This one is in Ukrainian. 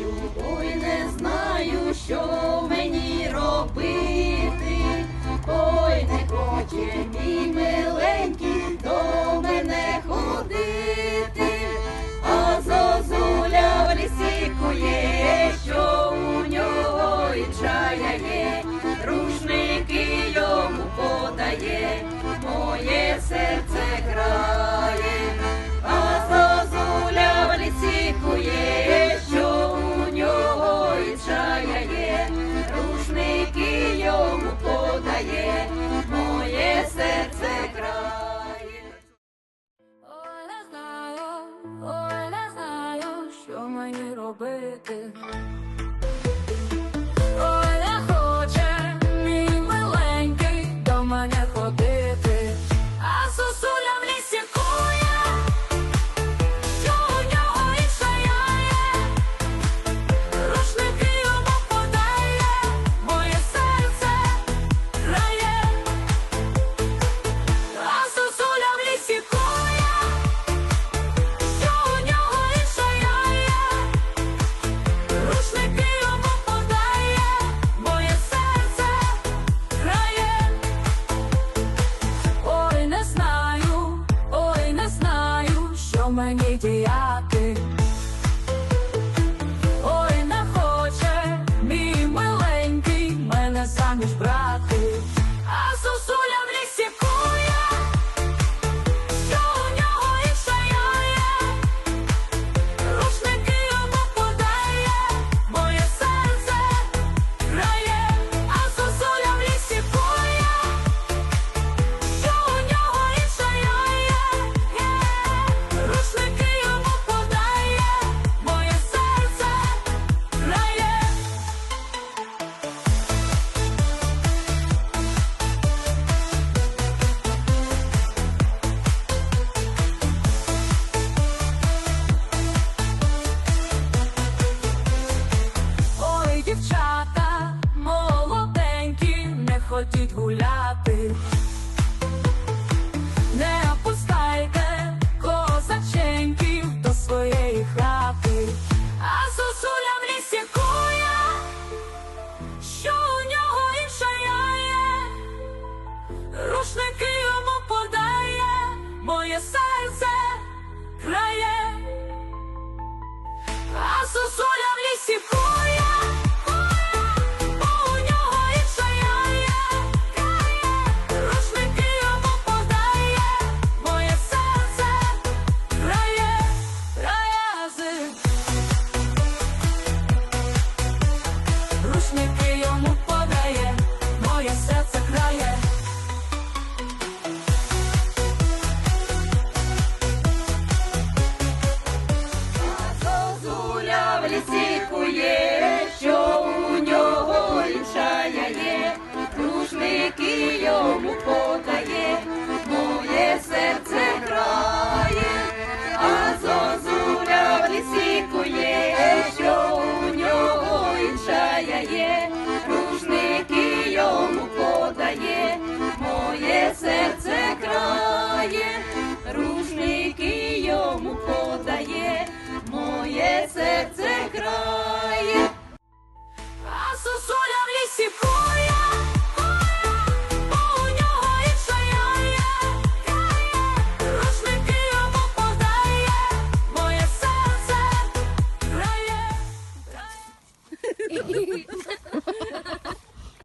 маю. little bit. Yeah. my хотіть гуляти. висипує, що у нього інша є, рушники йому. se for.